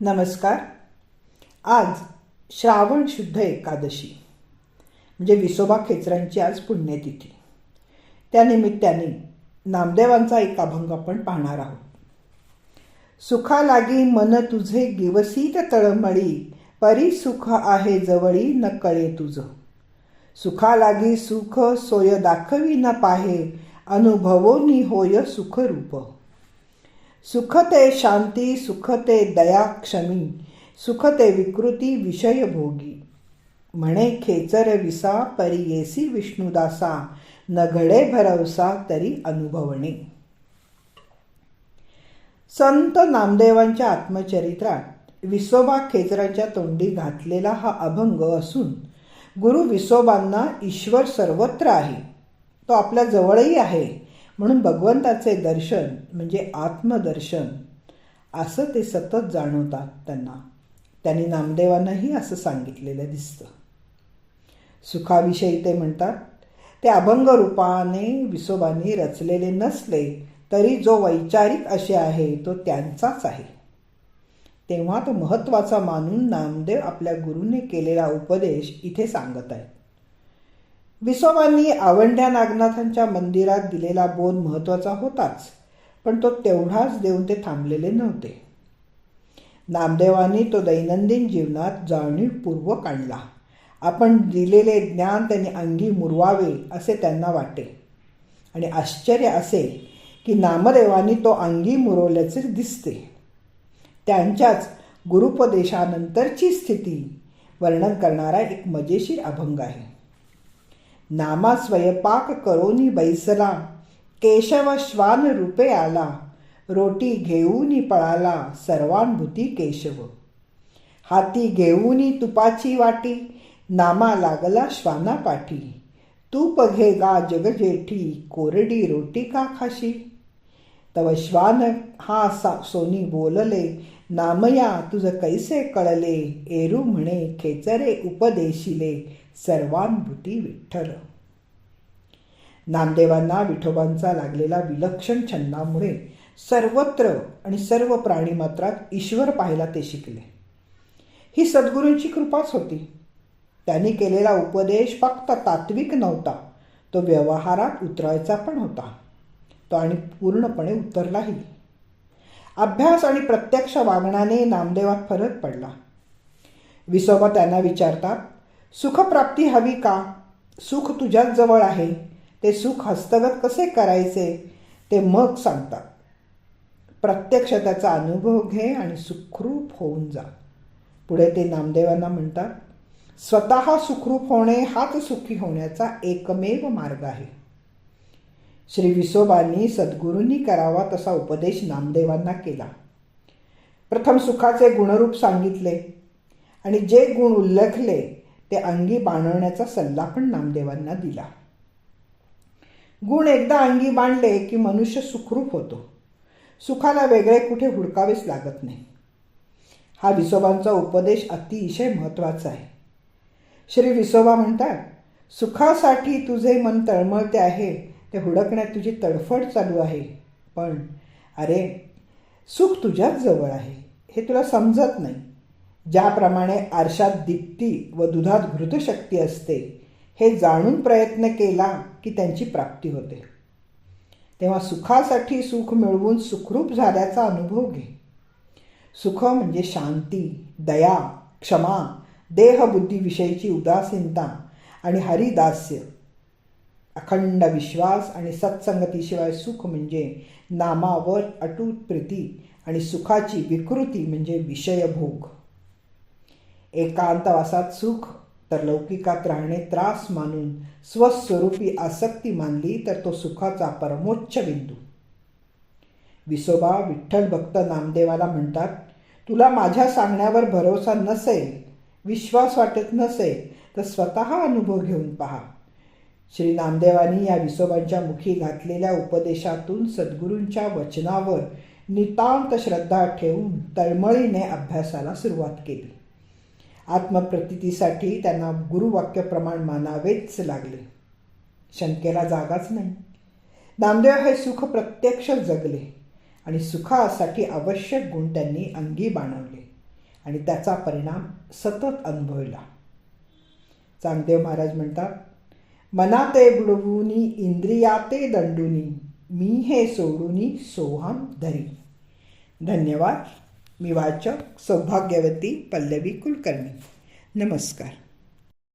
नमस्कार. आज श्रावण शुद्ध एकादशी म्हणजे विसोबा खेचरांची आज पुण्यतिथी. त्यानिमित्ताने नामदेवांचा एक अभंग आपण पाहणार आहोत. सुखा लागी मन तुझे गिवसीत तळमळी परी सुख आहे जवळी न कळे तुझं. सुखा लागी सुख सोय दाखवी न पाहे अनुभवोनी होय सुखरूप. सुखते शांती सुखते दया क्षमी सुखते विकृती विषय भोगी. म्हणे खेचर विसा परी येसी विष्णुदासा न घडे भरवसा तरी अनुभवणे. संत नामदेवांच्या आत्मचरित्रात विसोबा खेचरांच्या तोंडी घातलेला हा अभंग असून गुरु विसोबांना ईश्वर सर्वत्र आहे. तो आपल्या जवळही आहे. म्हणून भगवंताचे दर्शन म्हणजे आत्मदर्शन असं ते सतत जाणवतात त्यांना. त्यांनी नामदेवांनाही असं सांगितलेलं दिसतं. सुखाविषयी ते म्हणतात ते अभंग रूपाने विसोबांनी रचलेले नसले तरी जो वैचारिक असे आहे तो त्यांचाच आहे. तेव्हा तो महत्त्वाचा मानून नामदेव आपल्या गुरुने केलेला उपदेश इथे सांगत आहेत. विसोबांनी आवंढ्या नागनाथांच्या मंदिरात दिलेला बोध महत्त्वाचा होताच पण तो तेवढाच देऊन ते थांबलेले नव्हते. नामदेवांनी तो दैनंदिन जीवनात जाणीवपूर्वक आणला. आपण दिलेले ज्ञान त्यांनी अंगी मुरवावे असे त्यांना वाटे. आणि आश्चर्य असे की नामदेवांनी तो अंगी मुरवल्याचे दिसते. त्यांच्याच गुरुपदेशानंतरची स्थिती वर्णन करणारा एक मजेशीर अभंग आहे. नामा स्वयंपाक करोनी बैसला. केशव श्वान रूपे आला. रोटी घेऊनी पळाला सर्वानुभूती केशव. हाती घेऊनी तुपाची वाटी. नामा लागला श्वाना पाठी तूप घे गा जगजेठी कोरडी रोटी का खाशी? तव श्वान हा सा सोनी बोलले नामया तुझ कैसे कळले? एरू म्हणे खेचरे उपदेशिले सर्वानुभूती विठ्ठल. नामदेवांना विठोबांचा लागलेला विलक्षण छंदामुळे सर्वत्र आणि सर्व प्राणीमात्रात ईश्वर पाहायला ते शिकले. ही सद्गुरूंची कृपाच होती. त्यांनी केलेला उपदेश फक्त तात्विक नव्हता तो व्यवहारात उतरायचा पण होता. तो आणि पूर्णपणे उतरलाही. अभ्यास आणि प्रत्यक्ष वागण्याने नामदेवात फरक पडला. विसोबा त्यांना विचारतात सुखप्राप्ती हवी का? सुख तुझ्याच जवळ आहे. ते सुख हस्तगत कसे करायचे? ते मग सांगतात प्रत्यक्ष त्याचा अनुभव घे आणि सुखरूप होऊन जा. पुढे ते नामदेवांना म्हणतात स्वतः सुखरूप होणे हाच सुखी होण्याचा एकमेव मार्ग आहे. श्री विसोबांनी सद्गुरूंनी करावा तसा उपदेश नामदेवांना केला. प्रथम सुखाचे गुणरूप सांगितले आणि जे गुण उल्लेखले ते अंगी बाणवण्याचा सल्ला पण नामदेवांना दिला. गुण एकदा अंगी बांधले की मनुष्य सुखरूप होतो. सुखाला वेगळे कुठे हुडकावेच लागत नाही. हा विसोबांचा उपदेश अतिशय महत्त्वाचा आहे. श्री विसोबा म्हणतात सुखासाठी तुझे मन तळमळते आहे ते हुडकण्यात तुझी तडफड चालू आहे. पण अरे सुख तुझ्याच जवळ आहे. हे तुला समजत नाही. ज्याप्रमाणे आरशात दीप्ती व दुधात घृतशक्ती असते हे जाणून प्रयत्न केला की त्यांची प्राप्ती होते. तेव्हा सुखासाठी सुख मिळवून सुखरूप झाल्याचा अनुभव घे. सुख म्हणजे शांती दया क्षमा देहबुद्धीविषयीची उदासीनता आणि हरिदास्य. अखंड विश्वास आणि सत्संगतीशिवाय सुख म्हणजे नामावर अटूट प्रीती आणि सुखाची विकृती म्हणजे विषयभोग. एकांतवासात सुख तर लौकिकात राहणे त्रास मानून स्वस्वरूपी आसक्ती मानली तर तो सुखाचा परमोच्च बिंदू. विसोबा विठ्ठल भक्त नामदेवाला म्हणतात तुला माझ्या सांगण्यावर भरोसा नसेल विश्वास वाटत नसेल तर स्वतः अनुभव घेऊन पहा. श्री नामदेवानी या विसोबांच्या मुखी घातलेल्या उपदेशातून सद्गुरूंच्या वचनावर नितांत श्रद्धा ठेवून तळमळीने अभ्यासाला सुरुवात केली. आत्मप्रतितीसाठी त्यांना गुरुवाक्य प्रमाण मानावेच लागले. शंकेला जागाच नाही. नामदेव हे सुख प्रत्यक्ष जगले आणि सुखासाठी आवश्यक गुण त्यांनी अंगी बाणवले आणि त्याचा परिणाम सतत अनुभवला. चांगदेव महाराज म्हणतात मनाते बुडवुनी इंद्रियाते दंडुनी मी हे सोडुनी सोहम धरी धन्यवाद मी वाचक सौभाग्यवती पल्लवी कुलकर्णी नमस्कार